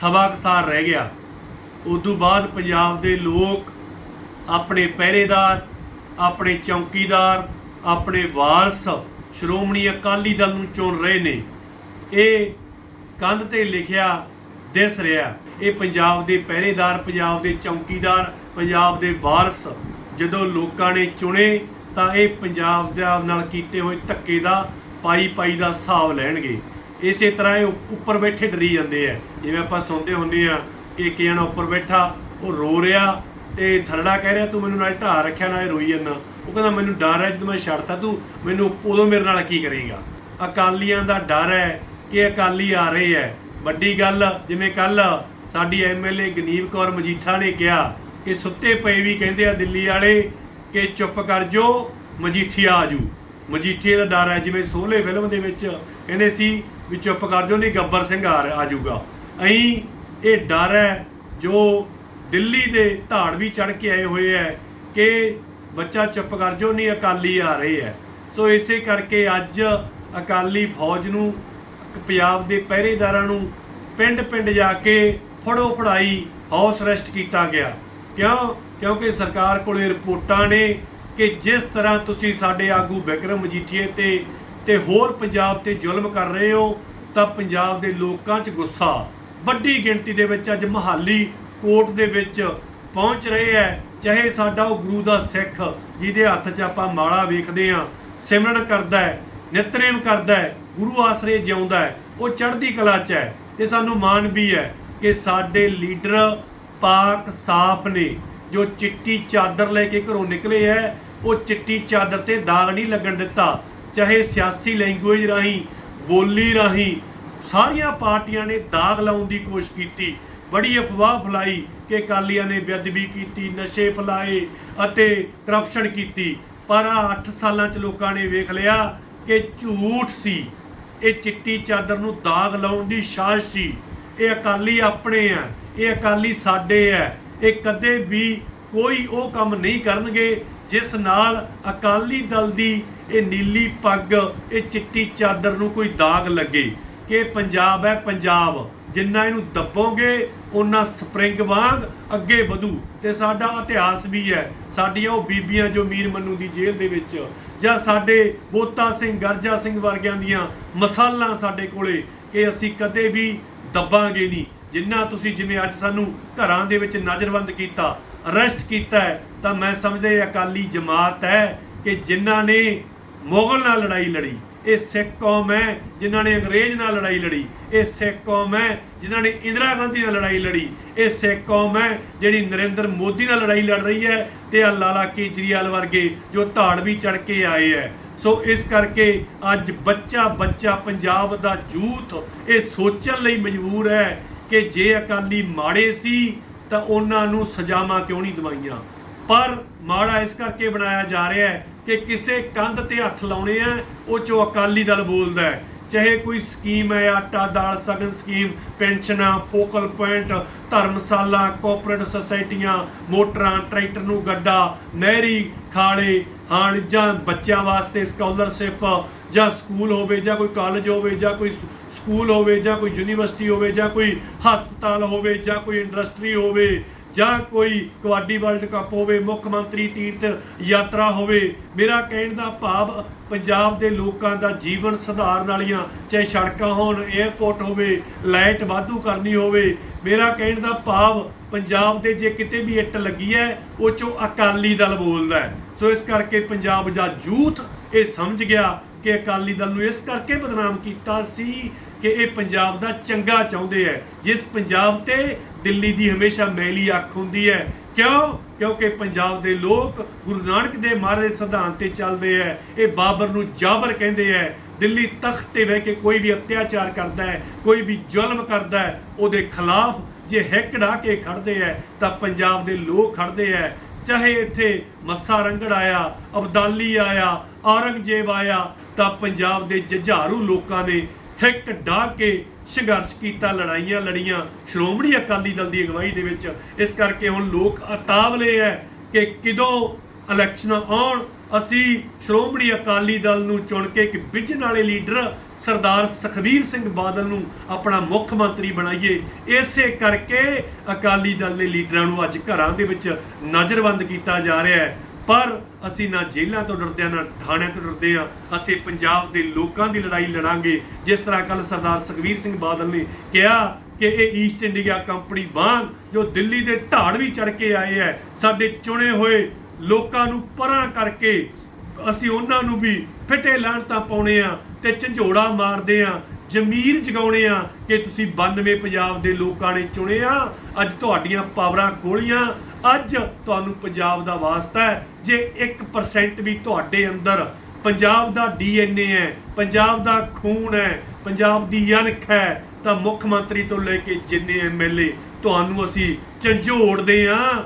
ਸਵਾ ਕੁ ਰਹਿ ਗਿਆ। ਉਦੋਂ ਬਾਅਦ ਪੰਜਾਬ ਦੇ ਲੋਕ ਆਪਣੇ ਪਹਿਰੇਦਾਰ, ਆਪਣੇ ਚੌਕੀਦਾਰ, ਆਪਣੇ ਵਾਰਸ ਸ਼੍ਰੋਮਣੀ ਅਕਾਲੀ ਦਲ ਨੂੰ ਚੁਣ ਰਹੇ ਨੇ। ਇਹ ਕੰਧ ਤੇ ਲਿਖਿਆ ਦਿਸ ਰਿਹਾ। ਇਹ ਪੰਜਾਬ ਦੇ ਪਹਿਰੇਦਾਰ, ਪੰਜਾਬ ਦੇ ਚੌਕੀਦਾਰ, ਪੰਜਾਬ ਦੇ ਵਾਰਸ ਜਦੋਂ ਲੋਕਾਂ ਨੇ ਚੁਣੇ ਤਾਂ ਇਹ ਪੰਜਾਬ ਦੇ ਨਾਲ ਕੀਤੇ ਹੋਏ ਧੱਕੇ ਦਾ ਪਾਈ ਪਾਈ ਦਾ ਹਿਸਾਬ ਲੈਣਗੇ। ਇਸੇ ਤਰ੍ਹਾਂ ਇਹ ਉੱਪਰ ਬੈਠੇ ਡਰੀ ਜਾਂਦੇ ਆ। ਜਿਵੇਂ ਆਪਾਂ ਸੁਣਦੇ ਹੁੰਦੇ ਆ ਕਿ ਇੱਕ ਜਣਾ ਉੱਪਰ ਬੈਠਾ, ਉਹ ਰੋ ਰਿਹਾ ਤੇ ਥਰੜਾ ਕਹਿ ਰਿਹਾ, ਤੂੰ ਮੈਨੂੰ ਨਾਲ ਢਾ ਰੱਖਿਆ, ਨਾਲ ਰੋਈ ਜਾਂਦਾ। ਉਹ ਕਹਿੰਦਾ, ਮੈਨੂੰ ਡਰ ਹੈ, ਜਦੋਂ ਮੈਂ ਛੱਡਤਾ ਤੂੰ, ਮੈਨੂੰ ਉਦੋਂ ਮੇਰੇ ਨਾਲ ਕੀ ਕਰੇਗਾ? ਅਕਾਲੀਆਂ ਦਾ ਡਰ ਹੈ ਕਿ ਅਕਾਲੀ ਆ ਰਹੇ ਹੈ। ਵੱਡੀ ਗੱਲ, ਜਿਵੇਂ ਕੱਲ ਸਾਡੀ ਐਮਐਲਏ ਗਨੀਵ ਕੌਰ ਮਜੀਠਾ ਨੇ ਕਿਹਾ ਕਿ ਸੁੱਤੇ ਪਏ ਵੀ ਕਹਿੰਦੇ ਆ ਦਿੱਲੀ ਵਾਲੇ ਕਿ ਚੁੱਪ ਕਰ ਜੋ ਮਜੀਠੀਆ ਆਜੂ ਮਜੀਠੀਏ ਦਾ ਡਰ ਹੈ, ਜਿਵੇਂ ਸੋਹਲੇ ਫਿਲਮ ਦੇ ਵਿੱਚ ਕਹਿੰਦੇ ਸੀ ਵੀ ਚੁੱਪ ਕਰ ਜੋ ਨਹੀਂ ਗੱਬਰ ਸਿੰਘ ਆ ਰਿਹਾ- ਆਜੂਗਾ ਅਹੀਂ ਇਹ ਡਰ ਹੈ, ਜੋ ਦਿੱਲੀ ਦੇ ਧਾੜ ਵੀ ਚੜ ਕੇ ਆਏ ਹੋਏ ਹੈ ਕਿ ਬੱਚਾ ਚੁੱਪ ਕਰ ਜੋ ਨਹੀਂ ਅਕਾਲੀ ਆ ਰਹੇ ਹੈ। ਸੋ ਇਸੇ ਕਰਕੇ ਅੱਜ ਅਕਾਲੀ ਫੌਜ ਨੂੰ, ਪੰਜਾਬ ਦੇ ਪਹਿਰੇਦਾਰਾਂ ਨੂੰ ਪਿੰਡ ਪਿੰਡ ਜਾ ਕੇ ਫੜੋ ਫੜਾਈ ਹਾਊਸ ਅਰੈਸਟ ਕੀਤਾ ਗਿਆ। ਕਿਉਂ? ਕਿਉਂਕਿ ਸਰਕਾਰ ਕੋਲੇ ਰਿਪੋਰਟਾਂ ਨੇ ਕਿ ਜਿਸ ਤਰ੍ਹਾਂ ਤੁਸੀਂ ਸਾਡੇ ਆਗੂ ਵਿਕਰਮ ਮਜੀਠੀਏ ਤੇ ਤੇ ਹੋਰ ਪੰਜਾਬ ਤੇ ਜ਼ੁਲਮ ਕਰ ਰਹੇ ਹੋ, ਤਾਂ ਪੰਜਾਬ ਦੇ ਲੋਕਾਂ 'ਚ ਗੁੱਸਾ। ਵੱਡੀ ਗਿਣਤੀ ਦੇ ਵਿੱਚ ਅੱਜ ਮਹਾਲੀ ਕੋਰਟ ਦੇ ਵਿੱਚ ਪਹੁੰਚ ਰਹੇ ਹੈ। ਚਾਹੇ ਸਾਡਾ ਉਹ ਗੁਰੂ ਦਾ ਸਿੱਖ, ਜਿਹਦੇ ਹੱਥ 'ਚ ਆਪਾਂ ਮਾਲਾ ਵੇਖਦੇ ਆ ਸਿਮਰਨ ਕਰਦਾ ਹੈ, ਨਿਤਨੇਮ ਕਰਦਾ ਹੈ, ਗੁਰੂ ਆਸਰੇ ਜਿਉਂਦਾ ਹੈ, ਉਹ ਚੜ੍ਹਦੀ ਕਲਾ 'ਚ ਹੈ। ਤੇ ਸਾਨੂੰ ਮਾਣ ਵੀ ਹੈ ਕਿ ਸਾਡੇ ਲੀਡਰ ਪਾਕ ਸਾਫ਼ ਨੇ। ਜੋ ਚਿੱਟੀ ਚਾਦਰ ਲੈ ਕੇ ਘਰੋਂ ਨਿਕਲੇ ਹੈ, ਉਹ ਚਿੱਟੀ ਚਾਦਰ ਤੇ ਦਾਗ ਨਹੀਂ ਲੱਗਣ ਦਿੱਤਾ। ਚਾਹੇ ਸਿਆਸੀ ਲੈਂਗੁਏਜ ਰਾਹੀਂ, ਬੋਲੀ ਰਾਹੀਂ, ਸਾਰੀਆਂ ਪਾਰਟੀਆਂ ਨੇ ਦਾਗ ਲਾਉਣ ਦੀ ਕੋਸ਼ਿਸ਼ ਕੀਤੀ। ਬੜੀ ਅਫਵਾਹ ਫੈਲਾਈ ਕਿ ਅਕਾਲੀਆਂ ਨੇ ਬੇਅਦਬੀ ਕੀਤੀ, ਨਸ਼ੇ ਫੈਲਾਏ ਅਤੇ ਕਰਪਸ਼ਨ ਕੀਤੀ। ਪਰ ਆ 8 ਸਾਲਾਂ ਚ ਲੋਕਾਂ ਨੇ ਵੇਖ ਲਿਆ ਕਿ ਝੂਠ ਸੀ। ਇਹ ਚਿੱਟੀ ਚਾਦਰ ਨੂੰ ਦਾਗ ਲਾਉਣ ਦੀ ਸਾਜ਼ਿਸ਼ ਸੀ। ਇਹ ਅਕਾਲੀ ਆਪਣੇ ਆ, ਇਹ ਅਕਾਲੀ ਸਾਡੇ ਆ। ਇਹ ਕਦੇ ਵੀ ਕੋਈ ਉਹ ਕੰਮ ਨਹੀਂ ਕਰਨਗੇ ਜਿਸ ਨਾਲ ਅਕਾਲੀ ਦਲ ਦੀ ਇਹ ਨੀਲੀ ਪੱਗ, ਇਹ ਚਿੱਟੀ ਚਾਦਰ ਨੂੰ ਕੋਈ ਦਾਗ ਲੱਗੇ। ਕਿ ਪੰਜਾਬ ਹੈ ਪੰਜਾਬ, ਜਿੰਨਾ ਇਹਨੂੰ ਦੱਬੋਗੇ ਉਹਨਾਂ ਸਪਰਿੰਗ ਵਾਂਗ ਅੱਗੇ ਵਧੂ। ਤੇ ਸਾਡਾ ਇਤਿਹਾਸ ਵੀ ਹੈ, ਸਾਡੀਆਂ ਉਹ ਬੀਬੀਆਂ ਜੋ ਮੀਰ ਮੰਨੂ ਦੀ ਜੇਲ੍ਹ ਦੇ ਵਿੱਚ, ਜਾਂ ਸਾਡੇ ਬੋਤਾ ਸਿੰਘ, ਗਰਜਾ ਸਿੰਘ ਵਰਗਿਆਂ ਦੀਆਂ ਮਸਾਲਾਂ ਸਾਡੇ ਕੋਲੇ, ਕਿ ਅਸੀਂ ਕਦੇ ਵੀ ਦੱਬਾਂਗੇ ਨਹੀਂ। ਜਿੰਨਾ ਤੁਸੀਂ ਜਿਵੇਂ ਅੱਜ ਸਾਨੂੰ ਘਰਾਂ ਦੇ ਵਿੱਚ ਨਜ਼ਰਬੰਦ ਕੀਤਾ ਅਰੈਸਟ ਕੀਤਾ ਤਾਂ ਮੈਂ ਸਮਝਦਾ ਇਹ ਅਕਾਲੀ ਜਮਾਤ ਹੈ ਕਿ ਜਿਨ੍ਹਾਂ ਨੇ ਮੁਗਲ ਨਾਲ ਲੜਾਈ ਲੜੀ, ਇਹ ਸਿੱਖ ਕੌਮ ਹੈ ਜਿਨ੍ਹਾਂ ਨੇ ਅੰਗਰੇਜ਼ ਨਾਲ ਲੜਾਈ ਲੜੀ, ਇਹ ਸਿੱਖ ਕੌਮ ਹੈ ਜਿਨ੍ਹਾਂ ਨੇ ਇੰਦਰਾ ਗਾਂਧੀ ਨਾਲ ਲੜਾਈ ਲੜੀ, ਇਹ ਸਿੱਖ ਕੌਮ ਹੈ ਜਿਹੜੀ ਨਰਿੰਦਰ ਮੋਦੀ ਨਾਲ ਲੜਾਈ ਲੜ ਰਹੀ ਹੈ ਤੇ ਆ ਲਾਲਾ ਕੇਜਰੀਵਾਲ ਵਰਗੇ ਜੋ ਧਾੜ ਵੀ ਚੜ ਕੇ ਆਏ ਹੈ। ਸੋ ਇਸ ਕਰਕੇ ਅੱਜ ਬੱਚਾ ਬੱਚਾ ਪੰਜਾਬ ਦਾ ਯੂਥ ਇਹ ਸੋਚਣ ਲਈ ਮਜਬੂਰ ਹੈ ਕਿ ਜੇ ਅਕਾਲੀ ਮਾੜੇ ਸੀ ਤਾਂ ਉਹਨਾਂ ਨੂੰ ਸਜ਼ਾਵਾਂ ਕਿਉਂ ਨਹੀਂ ਦਵਾਈਆਂ? ਪਰ ਮਾੜਾ ਇਸ ਕਰਕੇ ਬਣਾਇਆ ਜਾ ਰਿਹਾ ਹੈ ਕਿ ਕਿਸੇ ਕੰਧ ਤੇ ਹੱਥ ਲਾਉਣੇ ਆ, ਉਹ ਚੋਂ ਅਕਾਲੀ ਦਲ ਬੋਲਦਾ ਹੈ। ਚਾਹੇ ਕੋਈ ਸਕੀਮ ਹੈ, ਆਟਾ ਦਾਲ ਸਗਨ ਸਕੀਮ, ਪੈਨਸ਼ਨਾਂ, ਫੋਕਲ ਪੁਆਇੰਟ, ਧਰਮਸ਼ਾਲਾ ਕੋਆਪਰੇਟਿਵ ਸੁਸਾਇਟੀਆਂ, ਮੋਟਰਾਂ, ਟਰੈਕਟਰ ਨੂੰ ਗੱਡਾ, ਨਹਿਰੀ, ਖਾਲੇ ਹਾਣ ਜਾਂ ਬੱਚਿਆਂ ਵਾਸਤੇ ਸਕਾਲਰਸ਼ਿਪ ਜਾਂ ਸਕੂਲ ਹੋਵੇ ਜਾਂ ਕੋਈ ਕਾਲਜ ਹੋਵੇ ਜਾਂ ਕੋਈ ਸਕੂਲ ਹੋਵੇ ਜਾਂ ਕੋਈ ਯੂਨੀਵਰਸਿਟੀ ਹੋਵੇ ਜਾਂ ਕੋਈ ਹਸਪਤਾਲ ਹੋਵੇ ਜਾਂ ਕੋਈ ਇੰਡਸਟਰੀ ਹੋਵੇ ਜਾਂ ਕੋਈ ਕਬੱਡੀ ਵਰਲਡ ਕੱਪ ਹੋਵੇ, ਮੁੱਖ ਮੰਤਰੀ ਤੀਰਥ ਯਾਤਰਾ ਹੋਵੇ, ਮੇਰਾ ਕਹਿਣ ਦਾ ਭਾਵ ਪੰਜਾਬ ਦੇ ਲੋਕਾਂ ਦਾ ਜੀਵਨ ਸੁਧਾਰਨ ਵਾਲੀਆਂ, ਚਾਹੇ ਸੜਕਾਂ ਹੋਣ 에ਅਰਪੋਰਟ ਹੋਵੇ, ਲਾਈਟ ਵਾਧੂ ਕਰਨੀ ਹੋਵੇ, ਮੇਰਾ ਕਹਿਣ ਦਾ ਭਾਵ ਪੰਜਾਬ ਦੇ ਜੇ ਕਿਤੇ ਵੀ ਇੱਟ ਲੱਗੀ ਹੈ, ਉਹ ਚੋਂ ਅਕਾਲੀ ਦਲ ਬੋਲਦਾ ਹੈ। ਸੋ ਇਸ ਕਰਕੇ ਪੰਜਾਬ ਦਾ ਯੂਥ ਇਹ ਸਮਝ ਗਿਆ ਕਿ ਅਕਾਲੀ ਦਲ ਨੂੰ ਇਸ ਕਰਕੇ ਬਦਨਾਮ ਕੀਤਾ ਸੀ ਕਿ ਇਹ ਪੰਜਾਬ ਦਾ ਚੰਗਾ ਚਾਹੁੰਦੇ ਹੈ। ਜਿਸ ਪੰਜਾਬ ਤੇ ਦਿੱਲੀ ਦੀ ਹਮੇਸ਼ਾ ਮੈਲੀ ਅੱਖ ਹੁੰਦੀ ਹੈ। ਕਿਉਂ? ਕਿਉਂਕਿ ਪੰਜਾਬ ਦੇ ਲੋਕ ਗੁਰੂ ਨਾਨਕ ਦੇ ਮਹਾਰਾਜ ਦੇ ਸਿਧਾਂਤ ਤੇ ਚੱਲਦੇ ਹੈ। ਇਹ ਬਾਬਰ ਨੂੰ ਜਾਬਰ ਕਹਿੰਦੇ ਹੈ। ਦਿੱਲੀ ਤਖਤ ਤੇ ਬਹਿ ਕੇ ਕੋਈ ਵੀ ਅਤਿਆਚਾਰ ਕਰਦਾ ਹੈ, ਕੋਈ ਵੀ ਜ਼ੁਲਮ ਕਰਦਾ ਹੈ, ਉਹਦੇ ਖਿਲਾਫ ਜੇ ਹਿੱਕ ਢਾ ਕੇ ਖੜਦੇ ਹੈ, ਤਾਂ ਪੰਜਾਬ ਦੇ ਲੋਕ ਖੜਦੇ ਹੈ। ਚਾਹੇ ਇੱਥੇ ਮੱਸਾ ਰੰਗੜ ਆਇਆ, ਅਬਦਾਲੀ ਆਇਆ, ਔਰੰਗਜ਼ੇਬ ਆਇਆ, ਤਾਂ ਪੰਜਾਬ ਦੇ ਜੁਝਾਰੂ ਲੋਕਾਂ ਨੇ ਹਿੱਕ ਢਾ ਕੇ ਸੰਘਰਸ਼ ਕੀਤਾ, ਲੜਾਈਆਂ ਲੜੀਆਂ। ਸ਼੍ਰੋਮਣੀ ਅਕਾਲੀ ਦਲ ਦੀ ਅਗਵਾਈ ਦੇ ਵਿੱਚ ਇਸ ਕਰਕੇ ਹੁਣ ਲੋਕ ਅਤਾਵਲੇ ਹੈ ਕਿ ਕਿਦੋਂ ਇਲੈਕਸ਼ਨ ਆਉਣ ਅਸੀਂ ਸ਼੍ਰੋਮਣੀ ਅਕਾਲੀ ਦਲ ਨੂੰ ਚੁਣ ਕੇ ਇੱਕ ਵਿਜਨ ਵਾਲੇ ਲੀਡਰ ਸਰਦਾਰ ਸੁਖਬੀਰ ਸਿੰਘ ਬਾਦਲ ਨੂੰ ਆਪਣਾ ਮੁੱਖ ਮੰਤਰੀ ਬਣਾਈਏ, ਇਸੇ ਕਰਕੇ ਅਕਾਲੀ ਦਲ ਦੇ ਲੀਡਰਾਂ ਨੂੰ ਅੱਜ ਘਰਾਂ ਦੇ ਵਿੱਚ ਨਜ਼ਰਬੰਦ ਕੀਤਾ ਜਾ ਰਿਹਾ ਹੈ। ਪਰ ਅਸੀਂ ਨਾ ਜੇਲ੍ਹਾਂ ਤੋਂ ਡਰਦੇ ਹਾਂ, ਨਾ ਥਾਣਿਆਂ ਤੋਂ ਡਰਦੇ ਹਾਂ। ਅਸੀਂ ਪੰਜਾਬ ਦੇ ਲੋਕਾਂ ਦੀ ਲੜਾਈ ਲੜਾਂਗੇ। ਜਿਸ ਤਰ੍ਹਾਂ ਕੱਲ ਸਰਦਾਰ ਸੁਖਬੀਰ ਸਿੰਘ ਬਾਦਲ ਨੇ ਕਿਹਾ ਕਿ ਇਹ ਈਸਟ ਇੰਡੀਆ ਕੰਪਨੀ ਵਾਂਗ ਜੋ ਦਿੱਲੀ ਦੇ ਧਾੜ ਵੀ ਚੜ ਕੇ ਆਏ ਹੈ, ਸਾਡੇ ਚੁਣੇ ਹੋਏ ਲੋਕਾਂ ਨੂੰ ਪਰਾਂ ਕਰਕੇ ਅਸੀਂ ਉਹਨਾਂ ਨੂੰ ਵੀ ਫਿੱਟੇ ਲਾਣ ਤਾਂ ਪਾਉਣੇ ਆ ਤੇ ਝੰਝੋੜਾ ਮਾਰਦੇ ਆ, ਜ਼ਮੀਰ ਜਗਾਉਣੇ ਆ ਕਿ ਤੁਸੀਂ 92 ਪੰਜਾਬ ਦੇ ਲੋਕਾਂ ਨੇ ਚੁਣੇ ਆ। ਅੱਜ ਤੁਹਾਡੀਆਂ ਪਾਵਰਾਂ ਖੋਲੀਆਂ, ਅੱਜ ਤੁਹਾਨੂੰ ਪੰਜਾਬ ਦਾ ਵਾਸਤਾ ਹੈ। ਜੇ 1% ਵੀ ਤੁਹਾਡੇ ਅੰਦਰ ਪੰਜਾਬ ਦਾ ਡੀਐਨਏ ਹੈ, ਪੰਜਾਬ ਦਾ ਖੂਨ ਹੈ, ਪੰਜਾਬ ਦੀ ਅਣਖ ਹੈ, ਤਾਂ ਮੁੱਖ ਮੰਤਰੀ ਤੋਂ ਲੈ ਕੇ ਜਿੰਨੇ ਐਮਐਲਏ ਤੁਹਾਨੂੰ ਅਸੀਂ ਝੰਜੋੜਦੇ ਆ।